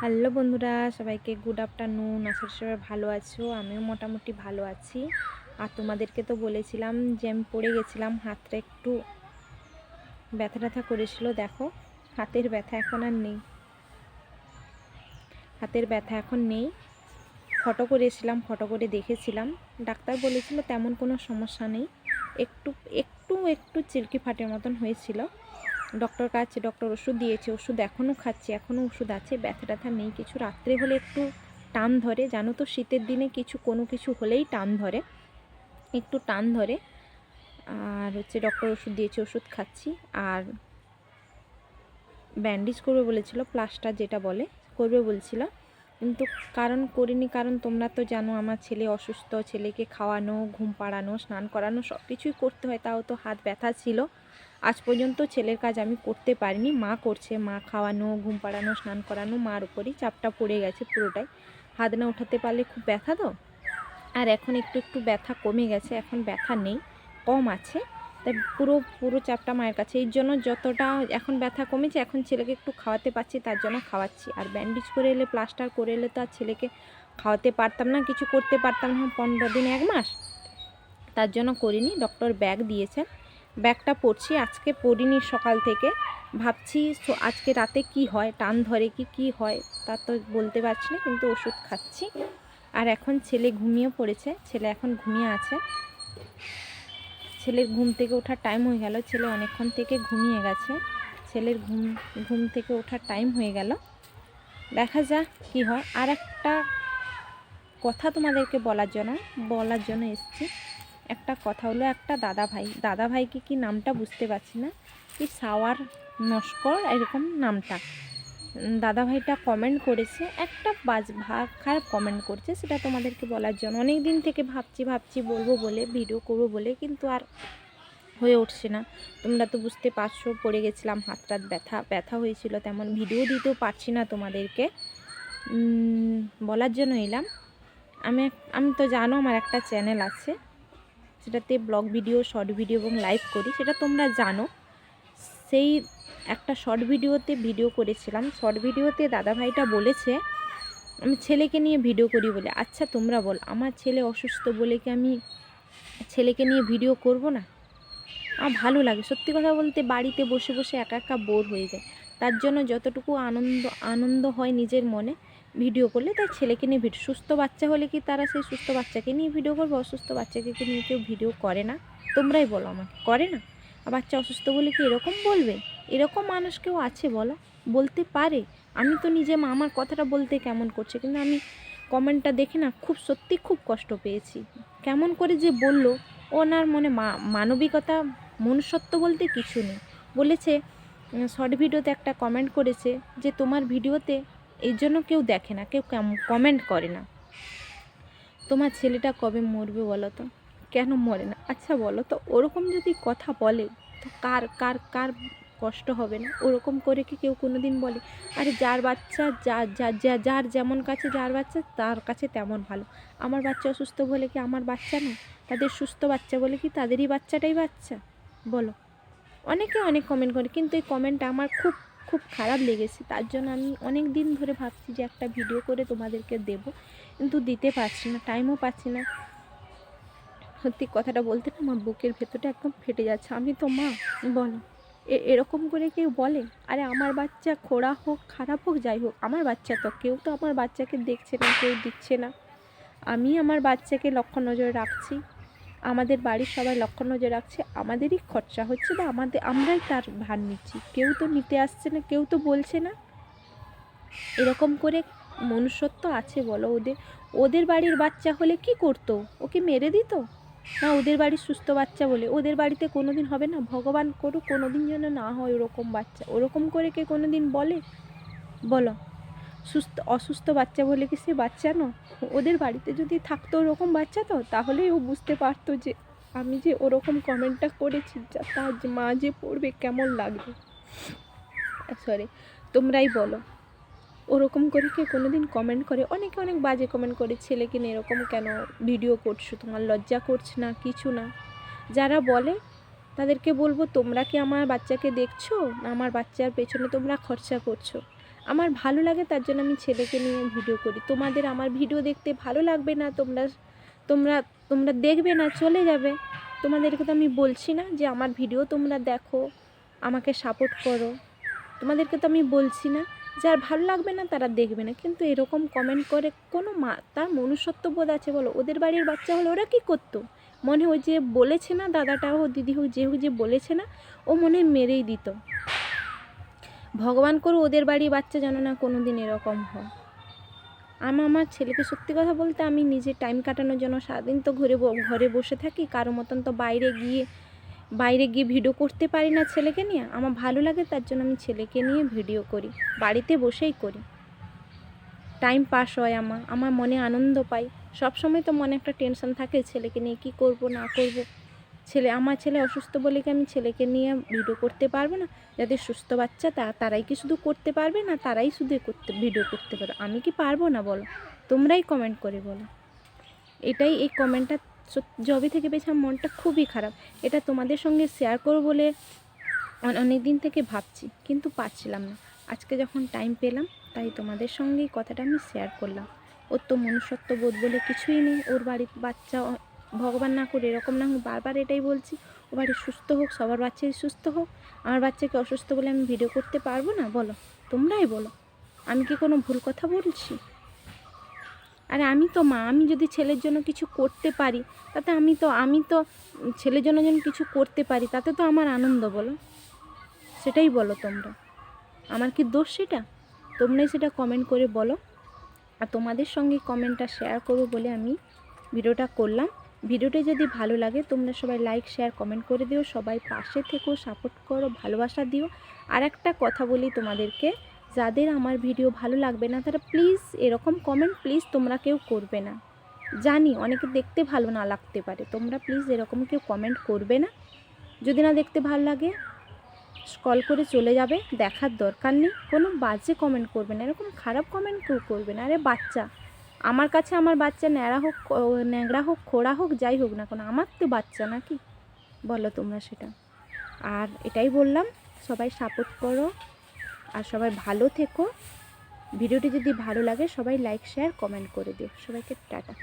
Hello বন্ধুরা, সবাইকে good afternoon আশা করি সবাই ভালো আছো, আমিও মোটামুটি ভালো আছি। আর তোমাদেরকে তো বলেছিলাম যে আমি পড়ে গেছিলাম, হাতটা একটু ব্যথা ব্যথা করেছিল, দেখো। হাতের ব্যথা এখন আর নেই। হাতের ব্যথা এখন নেই। ফটো করেছিলাম, ফটো করে দেখেছিলাম। ডাক্তার বলেছিল তেমন কোনো সমস্যা নেই। একটু একটু একটু চিরকি ফাটের মতন হয়েছিল। ডক্টর কাছে ডক্টর ওষুধ দিয়েছে, ওষুধ এখনও খাচ্ছি, এখনও ওষুধ আছে ব্যথা ট্যাথা নেই, কিছু রাত্রে হলে একটু টান ধরে, জানো তো শীতের দিনে কিছু কোনো কিছু হলেই টান ধরে, একটু টান ধরে, আর হচ্ছে ডক্টর ওষুধ দিয়েছে, ওষুধ খাচ্ছি, আর ব্যান্ডেজ করবে বলেছিল প্লাস্টার যেটা বলে, করবে বলছিল, কিন্তু কারণ করিনি, কারণ তোমরা তো জানো আমার ছেলে অসুস্থ, ছেলেকে খাওয়ানো, ঘুম পাড়ানো, স্নান করানো সব কিছুই করতে হয়, তাও তো হাত ব্যথা ছিল আজ পর্যন্ত ছেলের কাজ আমি করতে পারিনি। মা করছে, মা খাওয়ানো, ঘুম পাড়ানো, স্নান করানো, মার উপরই চাপটা পড়ে গেছে পুরোটাই। হাত না উঠাতে পারলে খুব ব্যথা তো? আর এখন একটু একটু ব্যথা কমে গেছে, এখন ব্যথা নেই, কম আছে। তাই পুরো পুরো চাপটা মায়ের কাছে। এর জন্য যতটা এখন ব্যথা কমেছে, এখন ছেলেকে একটু খাওয়াতে পারছি, তার জন্য খাওয়াচ্ছি। আর ব্যান্ডেজ করে এলে প্লাস্টার করে এলে তো আর ছেলেকে খাওয়াতে পারতাম না, কিছু করতে পারতাম না। পনেরো দিন, এক মাস। তার জন্য করিনি। ডক্টর ব্যাগ দিয়েছেন। ব্যাগটা পড়ছি আজকে পড়িনি সকাল থেকে। ভাবছি আজকে রাতে কি হয়, টান ধরে কি কি হয়, তা তো বলতে পারছি না, কিন্তু ওষুধ খাচ্ছি। আর এখন ছেলে ঘুমিয়ে পড়েছে, ছেলে এখন ঘুমিয়ে আছে। ছেলের ঘুম থেকে ওঠার টাইম হয়ে গেল, ছেলে অনেকক্ষণ থেকে ঘুমিয়ে গেছে। ছেলের ঘুম ঘুম থেকে ওঠার টাইম হয়ে গেল। দেখা যাক কি হয়। আর একটা কথা তোমাদেরকে বলার জন্য বলার জন্য এসেছি। একটা কথা হলো একটা দাদা ভাই দাদা ভাইকে কি নামটা বুঝতে পারছি না? কি সাওয়ার নস্কর? এরকম নামটা। দাদা ভাইটা কমেন্ট করেছে, একটা বাজ ভাগ খারাপ কমেন্ট করছে, সেটা তোমাদেরকে বলার জন্য। অনেক দিন থেকে ভাবছি ভাবছি, বলব বলে ভিডিও করব বলে, কিন্তু আর হয়ে উঠছে না। তোমরা তো বুঝতে পারছ, পড়ে গেছিলাম, হাত টাত ব্যথা ব্যথা হয়েছিল, তেমন ভিডিও দিতেও পারছি না তোমাদেরকে। বলার জন্য এলাম। আমি আমি তো জানো, আমার একটা চ্যানেল আছে। সেটাতে ব্লগ ভিডিও, শর্ট ভিডিও এবং লাইভ করি, সেটা তোমরা জানো। সেই একটা শর্ট ভিডিওতে ভিডিও করেছিলাম। শর্ট ভিডিওতে দাদাভাইটা বলেছে, আমি ছেলেকে নিয়ে ভিডিও করি বলে। আচ্ছা তোমরা বল, আমার ছেলে অসুস্থ বলে কি আমি ছেলেকে নিয়ে ভিডিও করব না? আমার ভালো লাগে। সত্যি কথা বলতে বাড়িতে বসে বসে একা একা বোর হয়ে যায়। তার জন্য যতটুকু আনন্দ আনন্দ হয় নিজের মনে ভিডিও করলে তার ছেলেকে নিয়ে ভিডিও, সুস্থ বাচ্চা হলে কি তারা সেই সুস্থ বাচ্চাকে নিয়ে ভিডিও করবে? অসুস্থ বাচ্চাকে নিয়ে কেউ ভিডিও করে না? তোমরাই বলো আমাকে, করে না? আর বাচ্চা অসুস্থ বলে কি এরকম বলবে? এরকম মানুষ কেউ আছে বলো? বলতে পারে। আমি তো নিজে মা, আমার কথাটা বলতে কেমন করছে? কিন্তু আমি কমেন্টটা দেখে না খুব, সত্যি খুব কষ্ট পেয়েছি। কেমন করে যে বলল, ওনার মনে মা, মানবিকতা, মনুষ্যত্ব বলতে কিছু নেই। বলেছে শর্ট ভিডিওতে একটা কমেন্ট করেছে যে, তোমার ভিডিওতে এই জন্য কেউ দেখে না, কেউ কমেন্ট করে না। তোমার ছেলেটা কবে মরবে বলো তো? কেন মরে না? আচ্ছা বলো তো, ওরকম যদি কথা বলে, তো কার কার কার কষ্ট হবে না? ওরকম করে কি কেউ কোনো দিন বলে, আরে যার বাচ্চা, যা যা, যা- যার যেমন কাছে যার বাচ্চা, তার কাছে তেমন ভালো। আমার বাচ্চা অসুস্থ বলে কি আমার বাচ্চা না? তাদের সুস্থ বাচ্চা বলে কি তাদেরই বাচ্চাটাই বাচ্চা? বলো। অনেকে অনেক কমেন্ট করে, কিন্তু এই কমেন্টটা আমার খুব খুব খারাপ লেগেছে। তার জন্য আমি অনেক দিন ধরে ভাবছি যে একটা ভিডিও করে তোমাদেরকে দেব। কিন্তু দিতে পারছি না টাইমও পাচ্ছি না। সত্যি কথাটা বলতে না, আমার বুকের ভেতরটা একদম ফেটে যাচ্ছে। আমি তো মা, বলো এরকম করে কেউ বলে? আরে আমার বাচ্চা খোড়া হোক, খারাপ হোক, যাই হোক, আমার বাচ্চা তো, কেউ তো আমার বাচ্চাকে দেখছে না, কেউ দিচ্ছে না। আমি আমার বাচ্চাকে লক্ষ্য নজরে রাখছি। আমাদের বাড়ির সবাই লক্ষ্য নজরে রাখছে, আমাদেরই খরচা হচ্ছে বা আমাদের, আমরাই তার ভার নিচ্ছি। কেউ তো নিতে আসছে না, কেউ তো বলছে না। এরকম করে মনুষ্যত্ব আছে বলো ওদের। ওদের বাড়ির বাচ্চা হলে কি করতো? ওকে মেরে দিত? না ওদের বাড়ির সুস্থ বাচ্চা বলে? ওদের বাড়িতে কোনো দিন হবে না? ভগবান করুক কোনো দিন যেন না হয় ওরকম বাচ্চা। ওরকম করে কে কোনো দিন বলে? বলো। সুস্থ অসুস্থ বাচ্চা বলে কি সে বাচ্চা না ওদের বাড়িতে যদি থাকতো ওরকম বাচ্চা তো তাহলেই ও বুঝতে পারতো যে আমি যে ওরকম কমেন্টটা করেছি, যা তার মা যে পড়বে কেমন লাগবে। সরি তোমরাই বলো। ওরকম করে কে কোনো দিন কমেন্ট করে? অনেকে অনেক বাজে কমেন্ট করে ছেলেকে নিয়ে এরকম কেন ভিডিও করছ? তোমার লজ্জা করছে না, কিছু না। যারা বলে, তাদেরকে বলব, তোমরা কি আমার বাচ্চাকে দেখছ? না আমার বাচ্চার পেছনে তোমরা খরচা করছ? আমার ভালো লাগে তার জন্য আমি ছেলেকে নিয়ে ভিডিও করি। তোমাদের আমার ভিডিও দেখতে ভালো লাগবে না? তোমরা তোমরা তোমরা দেখবে না? চলে যাবে। তোমাদেরকে তো আমি বলছি না যে আমার ভিডিও তোমরা দেখো, আমাকে সাপোর্ট করো। তোমাদেরকে তো আমি বলছি না। যার ভালো লাগবে না তারা দেখবে না। কিন্তু এরকম কমেন্ট করে কোনো মা, তার মনুষ্যত্ব বোধ আছে বলো? ওদের বাড়ির বাচ্চা হলো ওরা কী করতো? মনে ওই যে বলেছে না দাদাটা হোক দিদি হোক যে হোক যে বলেছে না, ও মনে মেরেই দিত। ভগবান করে ওদের বাড়ির বাচ্চা যেন না কোনো দিন এরকম হয়। আমি, আমার ছেলেকে সত্যি কথা বলতে আমি নিজে টাইম কাটানোর জন্য সারাদিন তো ঘরে ঘরে বসে থাকি, কারও মতন তো বাইরে গিয়ে বাইরে গিয়ে ভিডিও করতে পারি না ছেলেকে নিয়ে। আমার ভালো লাগে তার জন্য আমি ছেলেকে নিয়ে ভিডিও করি, বাড়িতে বসেই করি। টাইম পাস হয় আমার আমার মনে আনন্দ পাই। সব সময় তো মনে একটা টেনশন থাকে ছেলেকে নিয়ে কি করব, না করব। ছেলে, আমার ছেলে অসুস্থ বলে কি আমি ছেলেকে নিয়ে ভিডিও করতে পারব না? যাদের সুস্থ বাচ্চা তা, তারাই কি শুধু করতে পারবে না তারাই শুধু করতে ভিডিও করতে পারবে? আমি কি পারব না বলো? তোমরাই কমেন্ট করে বলো। এটাই এই কমেন্টটা জবে থেকে পেয়েছি আমার মনটা খুবই খারাপ। এটা তোমাদের সঙ্গে শেয়ার করব বলে অনেক দিন থেকে ভাবছি, কিন্তু পারছিলাম না। আজকে যখন টাইম পেলাম, তাই তোমাদের সঙ্গে এই কথাটা আমি শেয়ার করলাম। ওর তো মনুষ্যত্ব বোধ বলে কিছুই নেই। ওর বাড়ির বাচ্চা ভগবান না করে এরকম না হোক বারবার এটাই বলছি, ও বাড়ি সুস্থ হোক, সবার বাচ্চাই সুস্থ হোক, আমার বাচ্চাকে অসুস্থ বলে আমি ভিডিও করতে পারব না? বলো, তোমরাই বলো, আমি কি কোনো ভুল কথা বলছি? আরে আমি তো মা, আমি যদি ছেলের জন্য কিছু করতে পারি, তাতে আমি তো আমি তো ছেলের জন্য যেন কিছু করতে পারি, তাতে তো আমার আনন্দ বলো। সেটাই বলো তোমরা। আমার কি দোষ সেটা? তোমরাই সেটা কমেন্ট করে বলো। আর তোমাদের সঙ্গে কমেন্টটা শেয়ার করব বলে আমি ভিডিওটা করলাম। ভিডিওটা যদি ভালো লাগে, তোমরা সবাই লাইক শেয়ার কমেন্ট করে দিও, সবাই পাশে থেকো সাপোর্ট করো, ভালোবাসা দিও। আর একটা কথা বলি তোমাদেরকে, যাদের আমার ভিডিও ভালো লাগবে না, তারা প্লিজ এরকম কমেন্ট প্লিজ তোমরা কেউ করবে না। জানি অনেকে দেখতে ভালো না লাগতে পারে, তোমরা প্লিজ এরকম কেউ কমেন্ট করবে না। যদি না দেখতে ভালো লাগে কল করে চলে যাবে, দেখার দরকার নেই, কোনো বাজে কমেন্ট করবে না, এরকম খারাপ কমেন্ট কেউ করবে না। আরে বাচ্চা আমার কাছে আমার বাচ্চা ন্যাড়া হোক ন্যাংড়া হোক, খোড়া হোক, যাই হোক না কোনো, আমার তো বাচ্চা নাকি? বলো তোমরা সেটা। আর এটাই বললাম, সবাই সাপোর্ট করো আর সবাই ভালো থেকো। ভিডিওটি যদি ভালো লাগে, সবাই লাইক শেয়ার কমেন্ট করে দিও। সবাইকে টাটা।